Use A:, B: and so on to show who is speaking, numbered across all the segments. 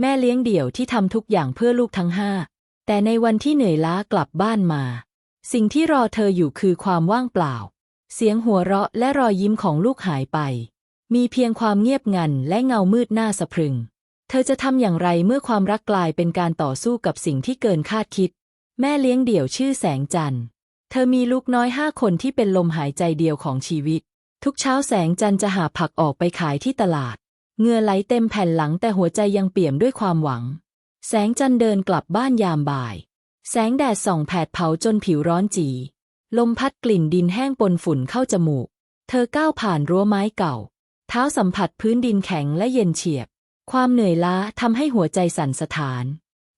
A: แม่เลี้ยงเดี่ยวที่ทำทุกอย่างเพื่อลูกทั้งห้า แต่ในวันที่เหนื่อยล้ากลับบ้านมา สิ่งที่รอเธออยู่คือความว่างเปล่า เสียงหัวเราะและรอยยิ้มของลูกหายไป มีเพียงความเงียบงันและเงามืดหน้าสะพรึง เธอจะทำอย่างไรเมื่อความรักกลายเป็นการต่อสู้กับสิ่งที่เกินคาดคิด แม่เลี้ยงเดี่ยวชื่อแสงจันทร์ เธอมีลูกน้อยห้าคนที่เป็นลมหายใจเดียวของชีวิต ทุกเช้าแสงจันทร์จะหาผักออกไปขายที่ตลาด เงื่อไหลเต็มแผ่นหลังแต่หัวใจยังเปี่ยมด้วยความหวัง แสงจันเดินกลับบ้านยามบ่าย แสงแดดส่องแผดเผาจนผิวร้อนจี ลมพัดกลิ่นดินแห้งปนฝุ่นเข้าจมูก เธอก้าวผ่านรั้วไม้เก่า เท้าสัมผัสพื้นดินแข็งและเย็นเฉียบ ความเหนื่อยล้าทำให้หัวใจสั่นสะท้าน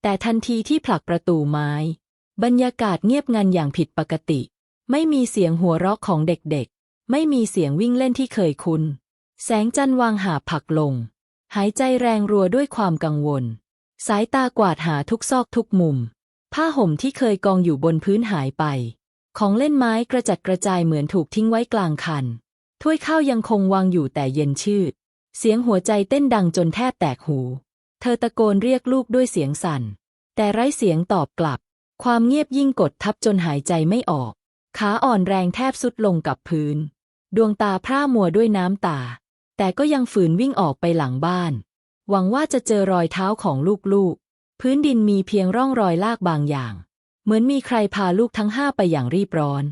A: แต่ทันทีที่ผลักประตูไม้ บรรยากาศเงียบงันอย่างผิดปกติ ไม่มีเสียงหัวเราะของเด็กๆ ไม่มีเสียงวิ่งเล่นที่เคยคุ้น แสงจันทร์วางหาผักลง หายใจแรงรัวด้วยความกังวล สายตากวาดหาทุกซอกทุกมุม ผ้าห่มที่เคยกองอยู่บนพื้นหายไป ของเล่นไม้กระจัดกระจายเหมือนถูกทิ้งไว้กลางคัน ถ้วยข้าวยังคงวางอยู่แต่เย็นชืด เสียงหัวใจเต้นดังจนแทบแตกหู เธอตะโกนเรียกลูกด้วยเสียงสั่น แต่ไร้เสียงตอบกลับ ความเงียบยิ่งกดทับจนหายใจไม่ออก ขาอ่อนแรงแทบสุดลงกับพื้น ดวงตาพร่ามัวด้วยน้ำตา แต่ก็ยังฝืนวิ่งออกไปหลังบ้าน หวังว่าจะเจอรอยเท้าของลูกๆ พื้นดินมีเพียงร่องรอยลากบางอย่าง เหมือนมีใครพาลูกทั้งห้าไปอย่างรีบร้อน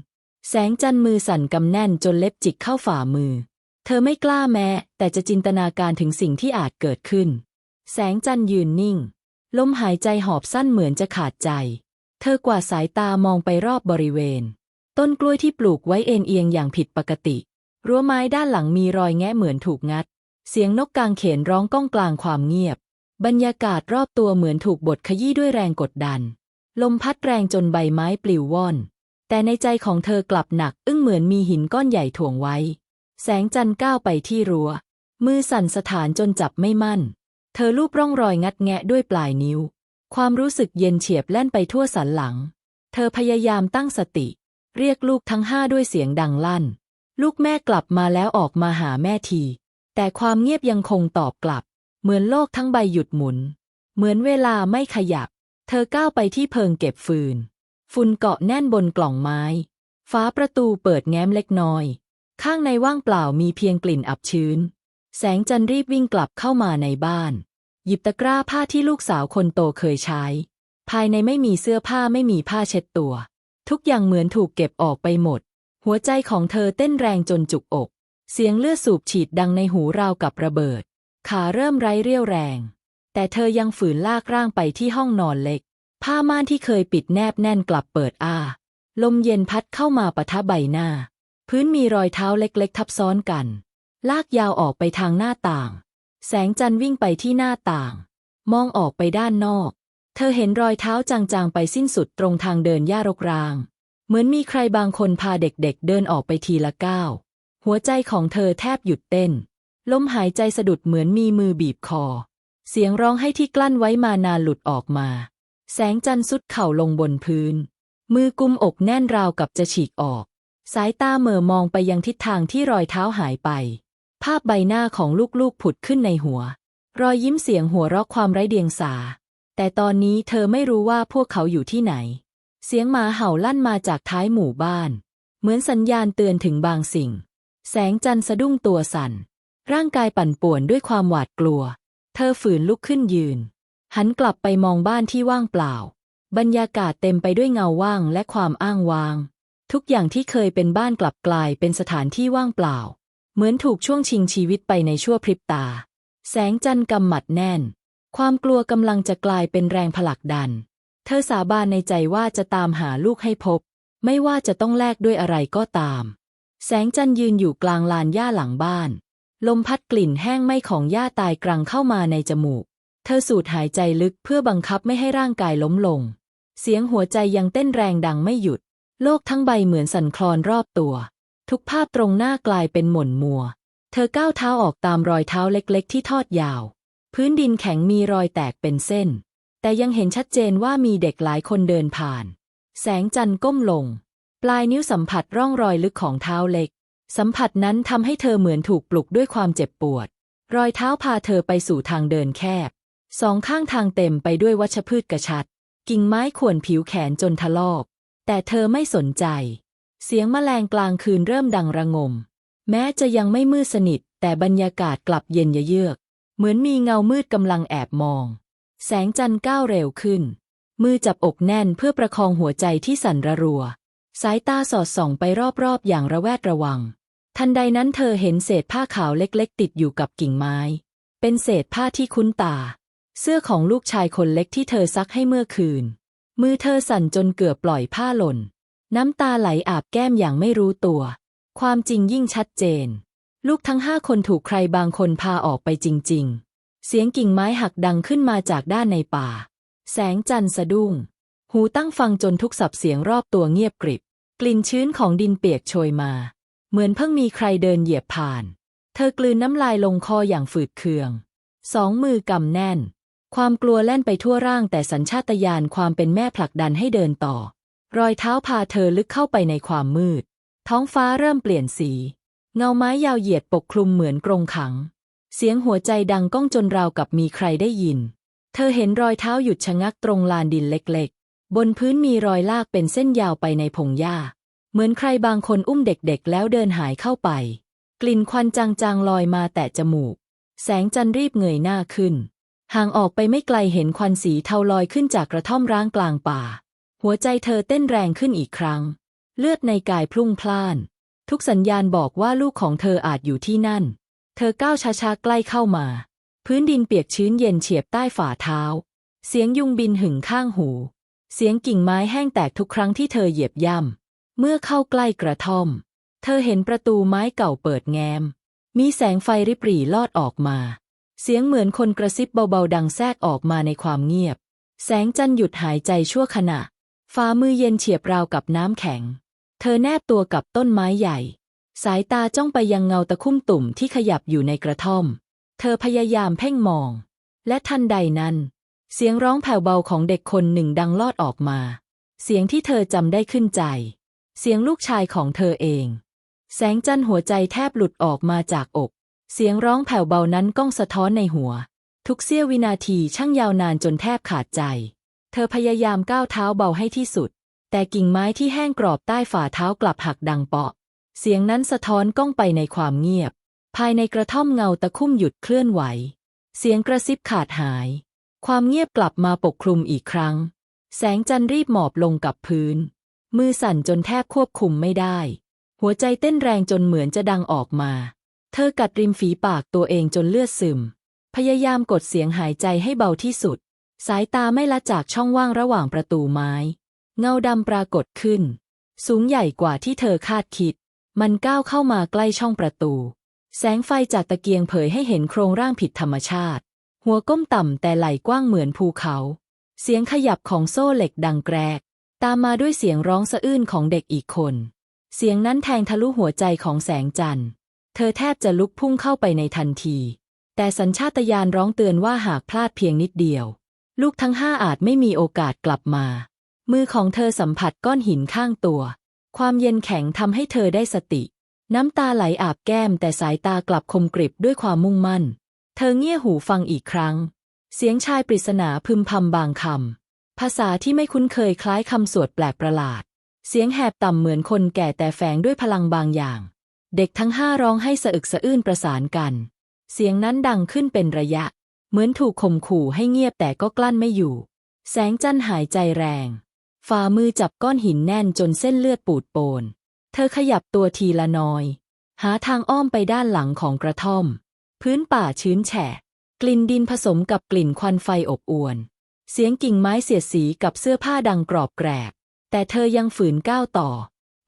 A: แสงจันมือสั่นกำแน่นจนเล็บจิกเข้าฝ่ามือ เธอไม่กล้าแม้ แต่จะจินตนาการถึงสิ่งที่อาจเกิดขึ้น แสงจันยืนนิ่ง ลมหายใจหอบสั้นเหมือนจะขาดใจ เธอกว่าสายตามองไปรอบบริเวณ ต้นกล้วยที่ปลูกไว้เอ็นเอียงอย่างผิดปกติ รั้วไม้ด้านหลังมีรอยแงะเหมือนถูกงัด เสียงนกกางเขนร้องก้องกลางความเงียบ บรรยากาศรอบตัวเหมือนถูกบดขยี้ด้วยแรงกดดัน ลมพัดแรงจนใบไม้ปลิวว่อน แต่ในใจของเธอกลับหนัก อึ้งเหมือนมีหินก้อนใหญ่ถ่วงไว้ แสงจันทร์ก้าวไปที่รัว้ว มือสั่นสถานจนจับไม่มั่น เธอลูบร่องรอยงัดแงะด้วยปลายนิ้ว ความรู้สึกเย็นเฉียบแล่นไปทั่วสันหลัง เธอพยายามตั้งสติ เรียกลูกทั้งห้าด้วยเสียงดังลั่น ลูกแม่กลับมาแล้วออกมาหาแม่ที แต่ความเงียบยังคงตอบกลับ เหมือนโลกทั้งใบหยุดหมุน เหมือนเวลาไม่ขยับ เธอก้าวไปที่เพิงเก็บฟืน ฝุ่นเกาะแน่นบนกล่องไม้ ฟ้าประตูเปิดแง้มเล็กน้อย ข้างในว่างเปล่ามีเพียงกลิ่นอับชื้น แสงจันทร์รีบวิ่งกลับเข้ามาในบ้าน หยิบตะกร้าผ้าที่ลูกสาวคนโตเคยใช้ ภายในไม่มีเสื้อผ้าไม่มีผ้าเช็ดตัว ทุกอย่างเหมือนถูกเก็บออกไปหมด หัวใจของเธอเต้นแรงจนจุกอก เสียงเลือดสูบฉีดดังในหูราวกับระเบิด ขาเริ่มไร้เรี่ยวแรง แต่เธอยังฝืนลากร่างไปที่ห้องนอนเล็ก ผ้าม่านที่เคยปิดแนบแน่นกลับเปิดอ้า ลมเย็นพัดเข้ามาปะทะใบหน้า พื้นมีรอยเท้าเล็กๆ ทับซ้อนกัน ลากยาวออกไปทางหน้าต่าง แสงจันทร์วิ่งไปที่หน้าต่าง มองออกไปด้านนอก เธอเห็นรอยเท้าจางๆไปสิ้นสุดตรงทางเดินหญ้ารกราง เหมือนมีใครบางคนพาเด็กๆเดินออกไปทีละก้าว หัวใจของเธอแทบหยุดเต้น ลมหายใจสะดุดเหมือนมีมือบีบคอ เสียงร้องให้ที่กลั้นไว้มานานหลุดออกมา แสงจันทร์สุดเข่าลงบนพื้น มือกุมอกแน่นราวกับจะฉีกออก สายตาเม่อมองไปยังทิศทางที่รอยเท้าหายไป ภาพใบหน้าของลูกๆผุดขึ้นในหัว รอยยิ้มเสียงหัวเราะความไร้เดียงสา แต่ตอนนี้เธอไม่รู้ว่าพวกเขาอยู่ที่ไหน เสียงหมาเห่าลั่นมาจากท้ายหมู่บ้าน เหมือนสัญญาณเตือนถึงบางสิ่ง แสงจันทร์สะดุ้งตัวสั่น ร่างกายปั่นป่วนด้วยความหวาดกลัว เธอฝืนลุกขึ้นยืน หันกลับไปมองบ้านที่ว่างเปล่า บรรยากาศเต็มไปด้วยเงาว่างและความอ้างว้าง ทุกอย่างที่เคยเป็นบ้านกลับกลายเป็นสถานที่ว่างเปล่า เหมือนถูกช่วงชิงชีวิตไปในชั่วพริบตา แสงจันทร์กำหมัดแน่น ความกลัวกำลังจะกลายเป็นแรงผลักดัน เธอสาบานในใจว่าจะตามหาลูกให้พบ ไม่ว่าจะต้องแลกด้วยอะไรก็ตาม แสงจันทร์ยืนอยู่กลางลานหญ้าหลังบ้าน ลมพัดกลิ่นแห้งไหม้ของหญ้าตายกรังเข้ามาในจมูก เธอสูดหายใจลึกเพื่อบังคับไม่ให้ร่างกายล้มลง เสียงหัวใจยังเต้นแรงดังไม่หยุด โลกทั้งใบเหมือนสั่นคลอนรอบตัว ทุกภาพตรงหน้ากลายเป็นหม่นมัว เธอก้าวเท้าออกตามรอยเท้าเล็กๆ ที่ทอดยาว พื้นดินแข็งมีรอยแตกเป็นเส้น แต่ยังเห็นชัดเจนว่ามีเด็กหลายคนเดินผ่าน แสงจันทร์ก้มลง ปลายนิ้วสัมผัสร่องรอยลึกของเท้าเล็ก สัมผัสนั้นทำให้เธอเหมือนถูกปลุกด้วยความเจ็บปวด รอยเท้าพาเธอไปสู่ทางเดินแคบ สองข้างทางเต็มไปด้วยวัชพืชกระชัด กิ่งไม้ข่วนผิวแขนจนทะลอกแต่เธอไม่สนใจ เสียงแมลงกลางคืนเริ่มดังระงม แม้จะยังไม่มืดสนิท แต่บรรยากาศกลับเย็นเยือก เหมือนมีเงามืดกำลังแอบมอง แสงจันทร์ก้าวเร็วขึ้น มือจับอกแน่นเพื่อประคองหัวใจที่สั่นระรัว สายตาสอดส่องไปรอบๆอย่างระแวดระวัง ทันใดนั้นเธอเห็นเศษผ้าขาวเล็กๆ ติดอยู่กับกิ่งไม้ เป็นเศษผ้าที่คุ้นตา เสื้อของลูกชายคนเล็กที่เธอซักให้เมื่อคืน มือเธอสั่นจนเกือบปล่อยผ้าหล่น น้ำตาไหลอาบแก้มอย่างไม่รู้ตัว ความจริงยิ่งชัดเจน ลูกทั้งห้าคนถูกใครบางคนพาออกไปจริง ๆ เสียงกิ่งไม้หักดังขึ้นมาจากด้านในป่า แสงจันทร์สะดุ้ง หูตั้งฟังจนทุกสับเสียงรอบตัวเงียบกริบ กลิ่นชื้นของดินเปียกโชยมา เหมือนเพิ่งมีใครเดินเหยียบผ่าน เธอกลืนน้ำลายลงคออย่างฝืดเคือง สองมือกำแน่น ความกลัวแล่นไปทั่วร่างแต่สัญชาตญาณความเป็นแม่ผลักดันให้เดินต่อ รอยเท้าพาเธอลึกเข้าไปในความมืด ท้องฟ้าเริ่มเปลี่ยนสี เงาไม้ยาวเหยียดปกคลุมเหมือนกรงขัง เสียงหัวใจดังก้องจนราวกับมีใครได้ยิน เธอเห็นรอยเท้าหยุดชะงักตรงลานดินเล็กๆ บนพื้นมีรอยลากเป็นเส้นยาวไปในพงหญ้า เหมือนใครบางคนอุ้มเด็กๆ แล้วเดินหายเข้าไป กลิ่นควันจางๆลอยมาแตะจมูก แสงจันทร์รีบเงยหน้าขึ้น ห่างออกไปไม่ไกลเห็นควันสีเทาลอยขึ้นจากกระท่อมร้างกลางป่า หัวใจเธอเต้นแรงขึ้นอีกครั้ง เลือดในกายพลุ่งพล่าน ทุกสัญญาณบอกว่าลูกของเธออาจอยู่ที่นั่น เธอก้าวช้าๆใกล้เข้ามา พื้นดินเปียกชื้นเย็นเฉียบใต้ฝ่าเท้า เสียงยุงบินหึ่งข้างหู เสียงกิ่งไม้แห้งแตกทุกครั้งที่เธอเหยียบย่ำเมื่อเข้าใกล้กระท่อม เธอเห็นประตูไม้เก่าเปิดแง้ม มีแสงไฟริบหรี่ลอดออกมา เสียงเหมือนคนกระซิบเบาๆดังแทรกออกมาในความเงียบ แสงจันทร์หยุดหายใจชั่วขณะฟ้ามือเย็นเฉียบราวกับน้ำแข็ง เธอแนบตัวกับต้นไม้ใหญ่ สายตาจ้องไปยังเงาตะคุ่มตุ่มที่ขยับอยู่ในกระท่อม เธอพยายามเพ่งมอง และทันใดนั้น เสียงร้องแผ่วเบาของเด็กคนหนึ่งดังลอดออกมา เสียงที่เธอจำได้ขึ้นใจ เสียงลูกชายของเธอเอง แสงจันทร์หัวใจแทบหลุดออกมาจากอก เสียงร้องแผ่วเบานั้นก้องสะท้อนในหัว ทุกเสี้ยววินาทีช่างยาวนานจนแทบขาดใจ เธอพยายามก้าวเท้าเบาให้ที่สุด แต่กิ่งไม้ที่แห้งกรอบใต้ฝ่าเท้ากลับหักดังเปาะ เสียงนั้นสะท้อนก้องไปในความเงียบ ภายในกระท่อมเงาตะคุ่มหยุดเคลื่อนไหว เสียงกระซิบขาดหาย ความเงียบกลับมาปกคลุมอีกครั้ง แสงจันทร์รีบหมอบลงกับพื้น มือสั่นจนแทบควบคุมไม่ได้ หัวใจเต้นแรงจนเหมือนจะดังออกมา เธอกัดริมฝีปากตัวเองจนเลือดซึม พยายามกดเสียงหายใจให้เบาที่สุด สายตาไม่ละจากช่องว่างระหว่างประตูไม้ เงาดำปรากฏขึ้น สูงใหญ่กว่าที่เธอคาดคิด มันก้าวเข้ามาใกล้ช่องประตู แสงไฟจากตะเกียงเผยให้เห็นโครงร่างผิดธรรมชาติ หัวก้มต่ำแต่ไหล่กว้างเหมือนภูเขา เสียงขยับของโซ่เหล็กดังแกรก ตามมาด้วยเสียงร้องสะอื้นของเด็กอีกคน เสียงนั้นแทงทะลุหัวใจของแสงจันทร์ เธอแทบจะลุกพุ่งเข้าไปในทันที แต่สัญชาตญาณร้องเตือนว่าหากพลาดเพียงนิดเดียว ลูกทั้งห้าอาจไม่มีโอกาสกลับมา มือของเธอสัมผัสก้อนหินข้างตัว ความเย็นแข็งทำให้เธอได้สติ น้ำตาไหลอาบแก้มแต่สายตากลับคมกริบด้วยความมุ่งมั่น เธอเงี่ยหูฟังอีกครั้ง เสียงชายปริศนาพึมพำบางคำภาษาที่ไม่คุ้นเคยคล้ายคำสวดแปลกประหลาด เสียงแหบต่ำเหมือนคนแก่แต่แฝงด้วยพลังบางอย่าง เด็กทั้งห้าร้องให้สะอึกสะอื้นประสานกัน เสียงนั้นดังขึ้นเป็นระยะ เหมือนถูกข่มขู่ให้เงียบแต่ก็กลั้นไม่อยู่ แสงจันทร์หายใจแรง ฝ่ามือจับก้อนหินแน่นจนเส้นเลือดปูดโปน เธอขยับตัวทีละน้อย หาทางอ้อมไปด้านหลังของกระท่อม พื้นป่าชื้นแฉะ กลิ่นดินผสมกับกลิ่นควันไฟอบอวน เสียงกิ่งไม้เสียดสีกับเสื้อผ้าดังกรอบแกรก แต่เธอยังฝืนก้าวต่อ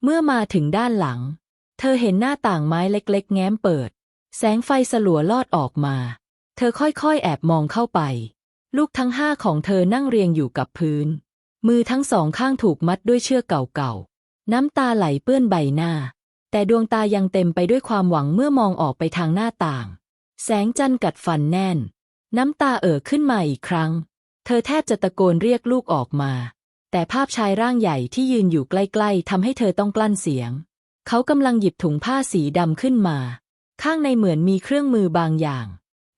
A: เมื่อมาถึงด้านหลัง เธอเห็นหน้าต่างไม้เล็กๆ แง้มเปิด แสงไฟสลัวลอดออกมา เธอค่อยๆ แอบมองเข้าไป ลูกทั้งห้าของเธอนั่งเรียงอยู่กับพื้น มือทั้งสองข้างถูกมัดด้วยเชือกเก่าๆ น้ำตาไหลเปื้อนใบหน้า แต่ดวงตายังเต็มไปด้วยความหวังเมื่อมองออกไปทางหน้าต่าง แสงจันทร์กัดฟันแน่น น้ำตาเอ่อขึ้นมาอีกครั้ง เธอแทบจะตะโกนเรียกลูกออกมา แต่ภาพชายร่างใหญ่ที่ยืนอยู่ใกล้ๆทำให้เธอต้องกลั้นเสียง เขากำลังหยิบถุงผ้าสีดำขึ้นมา ข้างในเหมือนมีเครื่องมือบางอย่าง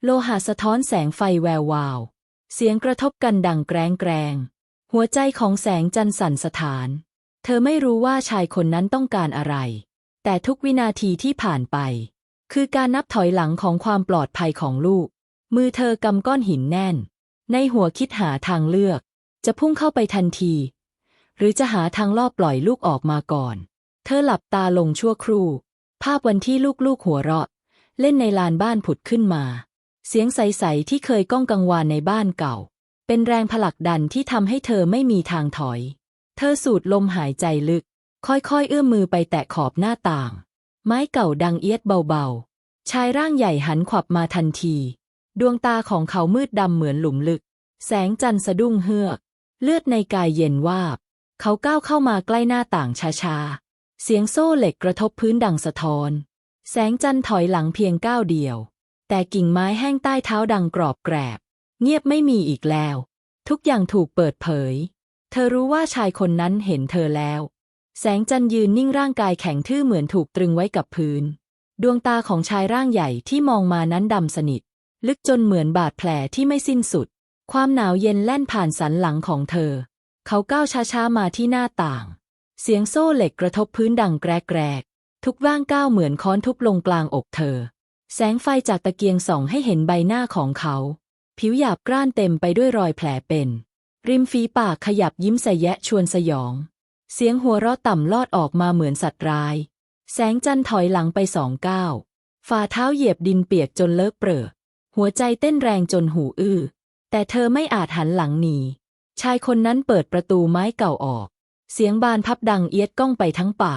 A: โลหะสะท้อนแสงไฟแวววาว เสียงกระทบกันดังแกรงแกรง หัวใจของแสงจันทร์สั่นสถาน เธอไม่รู้ว่าชายคนนั้นต้องการอะไร แต่ทุกวินาทีที่ผ่านไป คือการนับถอยหลังของความปลอดภัยของลูก มือเธอกำก้อนหินแน่น ในหัวคิดหาทางเลือก จะพุ่งเข้าไปทันที หรือจะหาทางล่อปล่อยลูกออกมาก่อน เธอหลับตาลงชั่วครู่ ภาพวันที่ลูกๆหัวเราะ เล่นในลานบ้านผุดขึ้นมา เสียงใสๆที่เคยก้องกังวานในบ้านเก่า เป็นแรงผลักดันที่ทำให้เธอไม่มีทางถอย เธอสูดลมหายใจลึก ค่อยๆ เอื้อมมือไปแตะขอบหน้าต่าง ไม้เก่าดังเอียดเบาๆ ชายร่างใหญ่หันขวับมาทันที ดวงตาของเขามืดดำเหมือนหลุมลึก แสงจันทร์สะดุ้งเฮือก เลือดในกายเย็นวาบ เขาก้าวเข้ามาใกล้หน้าต่างช้าๆ เสียงโซ่เหล็กกระทบพื้นดังสะท้อน แสงจันทร์ถอยหลังเพียงก้าวเดียว แต่กิ่งไม้แห้งใต้เท้าดังกรอบแกรบ เงียบไม่มีอีกแล้ว ทุกอย่างถูกเปิดเผย เธอรู้ว่าชายคนนั้นเห็นเธอแล้ว แสงจันทร์ยืนนิ่งร่างกายแข็งทื่อเหมือนถูกตรึงไว้กับพื้น ดวงตาของชายร่างใหญ่ที่มองมานั้นดำสนิท ลึกจนเหมือนบาดแผลที่ไม่สิ้นสุด ความหนาวเย็นแล่นผ่านสันหลังของเธอ เขาก้าวช้าๆมาที่หน้าต่าง เสียงโซ่เหล็กกระทบพื้นดังแกรกๆทุกว่างก้าวเหมือนค้อนทุบลงกลางอกเธอ แสงไฟจากตะเกียงส่องให้เห็นใบหน้าของเขา ผิวหยาบกร้านเต็มไปด้วยรอยแผลเป็น ริมฝีปากขยับยิ้มใสแยะชวนสยอง เสียงหัวเราะต่ำลอดออกมาเหมือนสัตว์ร้าย แสงจันทร์ถอยหลังไปสองก้าวฝ่าเท้าเหยียบดินเปียกจนเลอะเปรอะหัวใจเต้นแรงจนหูอื้อ แต่เธอไม่อาจหันหลังหนีชายคนนั้นเปิดประตูไม้เก่าออก เสียงบานพับดังเอียดก้องไปทั้งป่า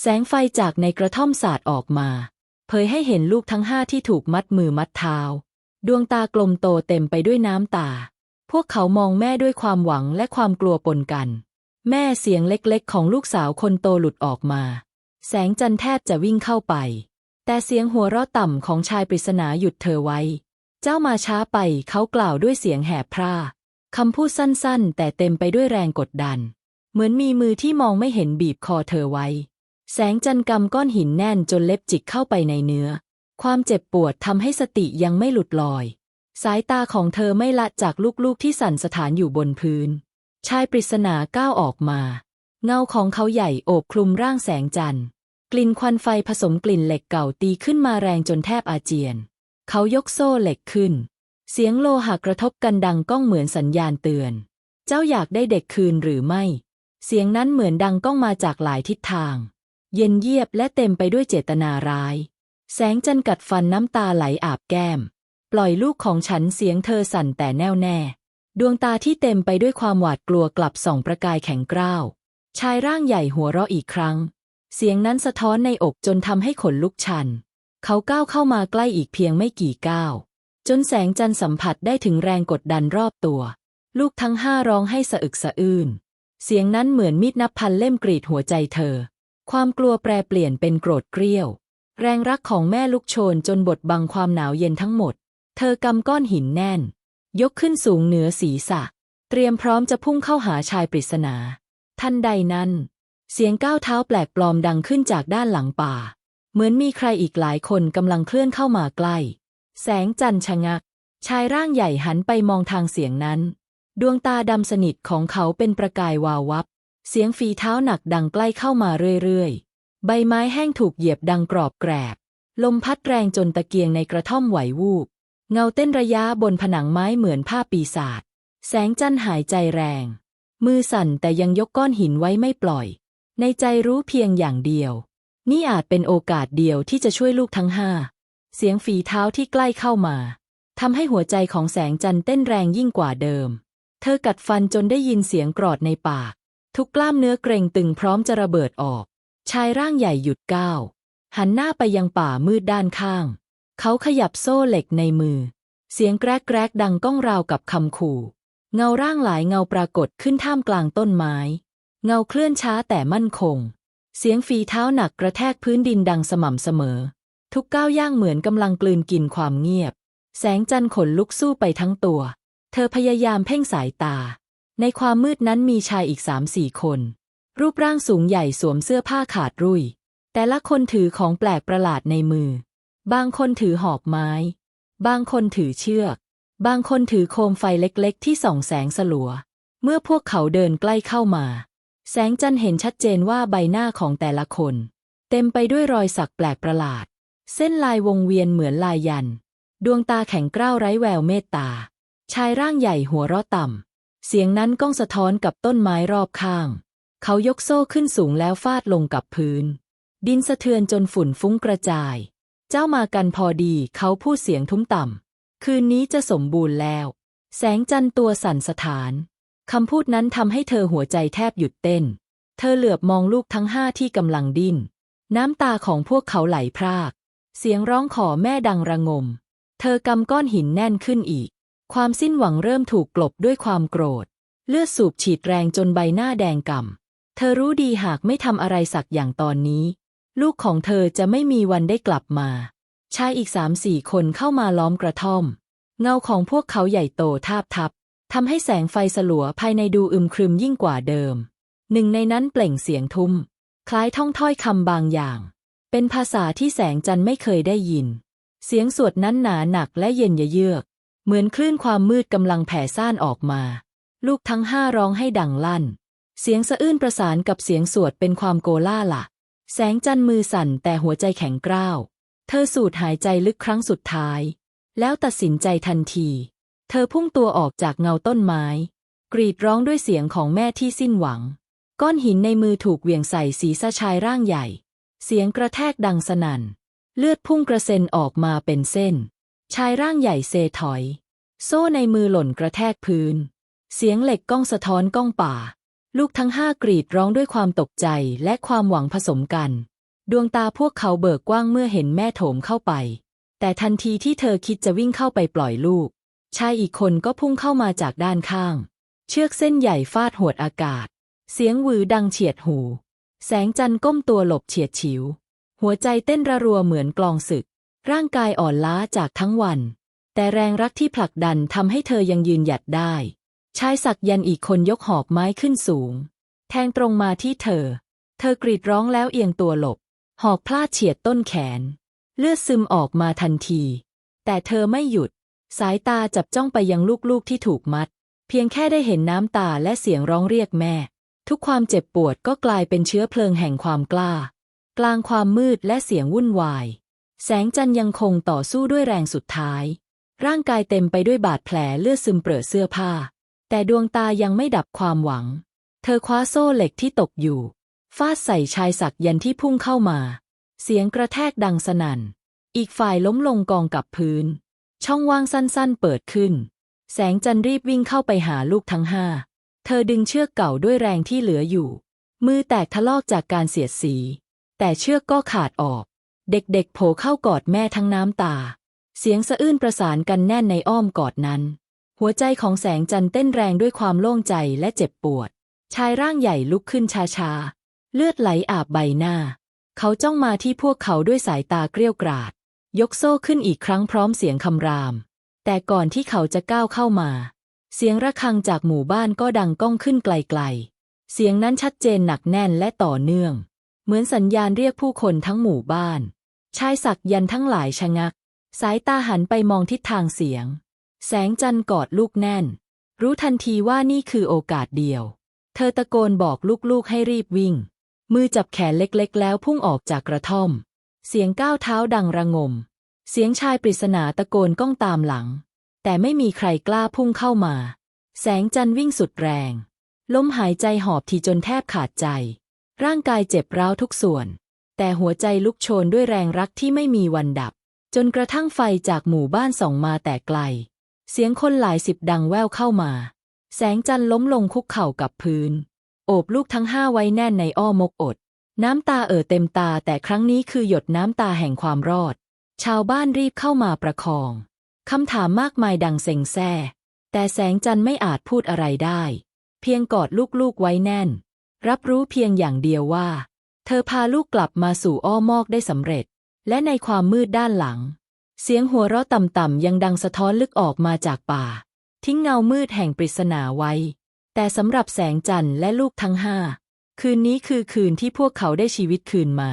A: แสงไฟจากในกระท่อมสาดออกมา เผยให้เห็นลูกทั้งห้าที่ถูกมัดมือมัดเท้า ดวงตากลมโตเต็มไปด้วยน้ำตา พวกเขามองแม่ด้วยความหวังและความกลัวปนกัน แม่เสียงเล็กๆ ของลูกสาวคนโตหลุดออกมา แสงจันแทบจะวิ่งเข้าไป แต่เสียงหัวเราะต่ำของชายปริศนาหยุดเธอไว้ เจ้ามาช้าไปเขากล่าวด้วยเสียงแหบพร่าคำพูดสั้นๆ แต่เต็มไปด้วยแรงกดดัน เหมือนมีมือที่มองไม่เห็นบีบคอเธอไว้ แสงจันกำก้อนหินแน่นจนเล็บจิกเข้าไปในเนื้อ ความเจ็บปวดทำให้สติยังไม่หลุดลอย สายตาของเธอไม่ละจากลูกๆที่สั่นสถานอยู่บนพื้น ชายปริศนาก้าวออกมา เงาของเขาใหญ่โอบคลุมร่างแสงจันทร์ กลิ่นควันไฟผสมกลิ่นเหล็กเก่าตีขึ้นมาแรงจนแทบอาเจียน เขายกโซ่เหล็กขึ้น เสียงโลหะกระทบกันดังก้องเหมือนสัญญาณเตือน เจ้าอยากได้เด็กคืนหรือไม่ เสียงนั้นเหมือนดังก้องมาจากหลายทิศทาง เย็นเยียบและเต็มไปด้วยเจตนาร้าย แสงจันกัดฟันน้ำตาไหลอาบแก้ม ปล่อยลูกของฉันเสียงเธอสั่นแต่แน่วแน่ ดวงตาที่เต็มไปด้วยความหวาดกลัวกลับส่องประกายแข็งกร้าว ชายร่างใหญ่หัวเราะอีกครั้ง เสียงนั้นสะท้อนในอกจนทำให้ขนลุกชัน เขาก้าวเข้ามาใกล้อีกเพียงไม่กี่ก้าว จนแสงจันสัมผัสได้ถึงแรงกดดันรอบตัว ลูกทั้งห้าร้องให้สะอึกสะอื้น เสียงนั้นเหมือนมีดนับพันเล่มกรีดหัวใจเธอ ความกลัวแปรเปลี่ยนเป็นโกรธเกรี้ยว แรงรักของแม่ลุกโชนจนบดบังความหนาวเย็นทั้งหมด เธอกำก้อนหินแน่น ยกขึ้นสูงเหนือศีรษะ เตรียมพร้อมจะพุ่งเข้าหาชายปริศนา ทันใดนั้น เสียงก้าวเท้าแปลกปลอมดังขึ้นจากด้านหลังป่า เหมือนมีใครอีกหลายคนกำลังเคลื่อนเข้ามาใกล้ แสงจันทร์ชะงัก ชายร่างใหญ่หันไปมองทางเสียงนั้น ดวงตาดำสนิทของเขาเป็นประกายวาววับ เสียงฝีเท้าหนักดังใกล้เข้ามาเรื่อยๆ ใบไม้แห้งถูกเหยียบดังกรอบแกรบ ลมพัดแรงจนตะเกียงในกระท่อมไหววูบ เงาเต้นระยะบนผนังไม้เหมือนผ้าปีศาจ แสงจันทร์หายใจแรง มือสั่นแต่ยังยกก้อนหินไว้ไม่ปล่อย ในใจรู้เพียงอย่างเดียว นี่อาจเป็นโอกาสเดียวที่จะช่วยลูกทั้งห้า เสียงฝีเท้าที่ใกล้เข้ามาทำให้หัวใจของแสงจันทร์เต้นแรงยิ่งกว่าเดิม เธอกัดฟันจนได้ยินเสียงกรอดในปาก ทุกกล้ามเนื้อเกร็งตึงพร้อมจะระเบิดออก ชายร่างใหญ่หยุดก้าว หันหน้าไปยังป่ามืดด้านข้าง เขาขยับโซ่เหล็กในมือ เสียงแกรกแกรกดังก้องราวกับคำขู่ เงาร่างหลายเงาปรากฏขึ้นท่ามกลางต้นไม้ เงาเคลื่อนช้าแต่มั่นคง เสียงฝีเท้าหนักกระแทกพื้นดินดังสม่ำเสมอ ทุกก้าวย่างเหมือนกำลังกลืนกินความเงียบ แสงจันทร์ขนลุกสู้ไปทั้งตัว เธอพยายามเพ่งสายตา ในความมืดนั้นมีชายอีกสามสี่คน รูปร่างสูงใหญ่สวมเสื้อผ้าขาดรุ่ย แต่ละคนถือของแปลกประหลาดในมือ บางคนถือหอกไม้ บางคนถือเชือก บางคนถือโคมไฟเล็กๆ ที่ส่องแสงสลัว เมื่อพวกเขาเดินใกล้เข้ามา แสงจันทร์เห็นชัดเจนว่าใบหน้าของแต่ละคน เต็มไปด้วยรอยสักแปลกประหลาด เส้นลายวงเวียนเหมือนลายยัน ดวงตาแข็งกร้าวไร้แววเมตตา ชายร่างใหญ่หัวเราะต่ำ เสียงนั้นก้องสะท้อนกับต้นไม้รอบข้าง เขายกโซ่ขึ้นสูงแล้วฟาดลงกับพื้น ดินสะเทือนจนฝุ่นฟุ้งกระจาย เจ้ามากันพอดีเขาพูดเสียงทุ้มต่ำ คืนนี้จะสมบูรณ์แล้ว แสงจันทร์ตัวสั่นสะท้าน คำพูดนั้นทำให้เธอหัวใจแทบหยุดเต้น เธอเหลือบมองลูกทั้งห้าที่กำลังดิ้น น้ำตาของพวกเขาไหลพราก เสียงร้องขอแม่ดังระงม เธอกำก้อนหินแน่นขึ้นอีก ความสิ้นหวังเริ่มถูกกลบด้วยความโกรธ เลือดสูบฉีดแรงจนใบหน้าแดงก่ำ เธอรู้ดีหากไม่ทำอะไรสักอย่างตอนนี้ ลูกของเธอจะไม่มีวันได้กลับมา ชายอีกสามสี่คนเข้ามาล้อมกระท่อม เงาของพวกเขาใหญ่โตทาบทับทำให้แสงไฟสลัวภายในดูอึมครึมยิ่งกว่าเดิม หนึ่งในนั้นเปล่งเสียงทุ้ม คล้ายท่องถ้อยคำบางอย่าง เป็นภาษาที่แสงจันทร์ไม่เคยได้ยิน เสียงสวดนั้นหนาหนักและเย็นเยือก เหมือนคลื่นความมืดกำลังแผ่ซ่านออกมา ลูกทั้งห้าร้องให้ดังลั่น เสียงสะอื้นประสานกับเสียงสวดเป็นความโกล่าละ แสงจันทร์มือสั่นแต่หัวใจแข็งกร้าว เธอสูดหายใจลึกครั้งสุดท้าย แล้วตัดสินใจทันที เธอพุ่งตัวออกจากเงาต้นไม้ กรีดร้องด้วยเสียงของแม่ที่สิ้นหวัง ก้อนหินในมือถูกเหวี่ยงใส่ศีรษะชายร่างใหญ่ เสียงกระแทกดังสนั่น เลือดพุ่งกระเซ็นออกมาเป็นเส้น ชายร่างใหญ่เซถอย โซ่ในมือหล่นกระแทกพื้น เสียงเหล็กก้องสะท้อนก้องป่า ลูกทั้งห้ากรีดร้องด้วยความตกใจและความหวังผสมกัน ดวงตาพวกเขาเบิกกว้างเมื่อเห็นแม่โถมเข้าไป แต่ทันทีที่เธอคิดจะวิ่งเข้าไปปล่อยลูก ชายอีกคนก็พุ่งเข้ามาจากด้านข้าง เชือกเส้นใหญ่ฟาดหวดอากาศ เสียงหวือดังเฉียดหู แสงจันทร์ก้มตัวหลบเฉียดฉิว หัวใจเต้นระรัวเหมือนกลองศึก ร่างกายอ่อนล้าจากทั้งวัน แต่แรงรักที่ผลักดันทำให้เธอยังยืนหยัดได้ ชายสักยันอีกคนยกหอกไม้ขึ้นสูง แทงตรงมาที่เธอ เธอกรีดร้องแล้วเอียงตัวหลบ หอกพลาดเฉียดต้นแขน เลือดซึมออกมาทันที แต่เธอไม่หยุด สายตาจับจ้องไปยังลูกๆที่ถูกมัด เพียงแค่ได้เห็นน้ำตาและเสียงร้องเรียกแม่ ทุกความเจ็บปวดก็กลายเป็นเชื้อเพลิงแห่งความกล้า กลางความมืดและเสียงวุ่นวาย แสงจันทร์ยังคงต่อสู้ด้วยแรงสุดท้าย ร่างกายเต็มไปด้วยบาดแผลเลือดซึมเปรอะเสื้อผ้า แต่ดวงตายังไม่ดับความหวัง เธอคว้าโซ่เหล็กที่ตกอยู่ ฟาดใส่ชายสักยันที่พุ่งเข้ามา เสียงกระแทกดังสนั่น อีกฝ่ายล้มลงกองกับพื้น ช่องว่างสั้นๆเปิดขึ้น แสงจันทร์รีบวิ่งเข้าไปหาลูกทั้งห้า เธอดึงเชือกเก่าด้วยแรงที่เหลืออยู่ มือแตกทะลอกจากการเสียดสี แต่เชือกก็ขาดออก เด็กๆโผล่เข้ากอดแม่ทั้งน้ำตา เสียงสะอื้นประสานกันแน่นในอ้อมกอดนั้น หัวใจของแสงจันทร์เต้นแรงด้วยความโล่งใจและเจ็บปวด ชายร่างใหญ่ลุกขึ้นช้าๆ เลือดไหลอาบใบหน้า เขาจ้องมาที่พวกเขาด้วยสายตาเกรี้ยวกราด ยกโซ่ขึ้นอีกครั้งพร้อมเสียงคำราม แต่ก่อนที่เขาจะก้าวเข้ามา เสียงระฆังจากหมู่บ้านก็ดังก้องขึ้นไกลๆ เสียงนั้นชัดเจนหนักแน่นและต่อเนื่อง เหมือนสัญญาณเรียกผู้คนทั้งหมู่บ้าน ชายสักยันทั้งหลายชะงัก สายตาหันไปมองทิศทางเสียง แสงจันทร์กอดลูกแน่น รู้ทันทีว่านี่คือโอกาสเดียว เธอตะโกนบอกลูกๆให้รีบวิ่ง มือจับแขนเล็กๆ แล้วพุ่งออกจากกระท่อม เสียงก้าวเท้าดังระงม เสียงชายปริศนาตะโกนก้องตามหลัง แต่ไม่มีใครกล้าพุ่งเข้ามา แสงจันทร์วิ่งสุดแรงล้มหายใจหอบทีจนแทบขาดใจ ร่างกายเจ็บร้าวทุกส่วน แต่หัวใจลุกโชนด้วยแรงรักที่ไม่มีวันดับ จนกระทั่งไฟจากหมู่บ้านส่องมาแต่ไกล เสียงคนหลายสิบดังแว่วเข้ามา แสงจันทร์ล้มลงคุกเข่ากับพื้น โอบลูกทั้งห้าไว้แน่นในอ้อมอกอด น้ำตาเอ่อเต็มตาแต่ครั้งนี้คือหยดน้ำตาแห่งความรอด ชาวบ้านรีบเข้ามาประคอง คำถามมากมายดังเซ็งแซ่ แต่แสงจันทร์ไม่อาจพูดอะไรได้ เพียงกอดลูกๆไว้แน่น รับรู้เพียงอย่างเดียวว่า เธอพาลูกกลับมาสู่อ้อมอกได้สำเร็จ และในความมืดด้านหลัง เสียงหัวเราะต่ำๆยังดังสะท้อนลึกออกมาจากป่า ทิ้งเงามืดแห่งปริศนาไว้ แต่สำหรับแสงจันทร์และลูกทั้งห้า คืนนี้คือคืนที่พวกเขาได้ชีวิตคืนมา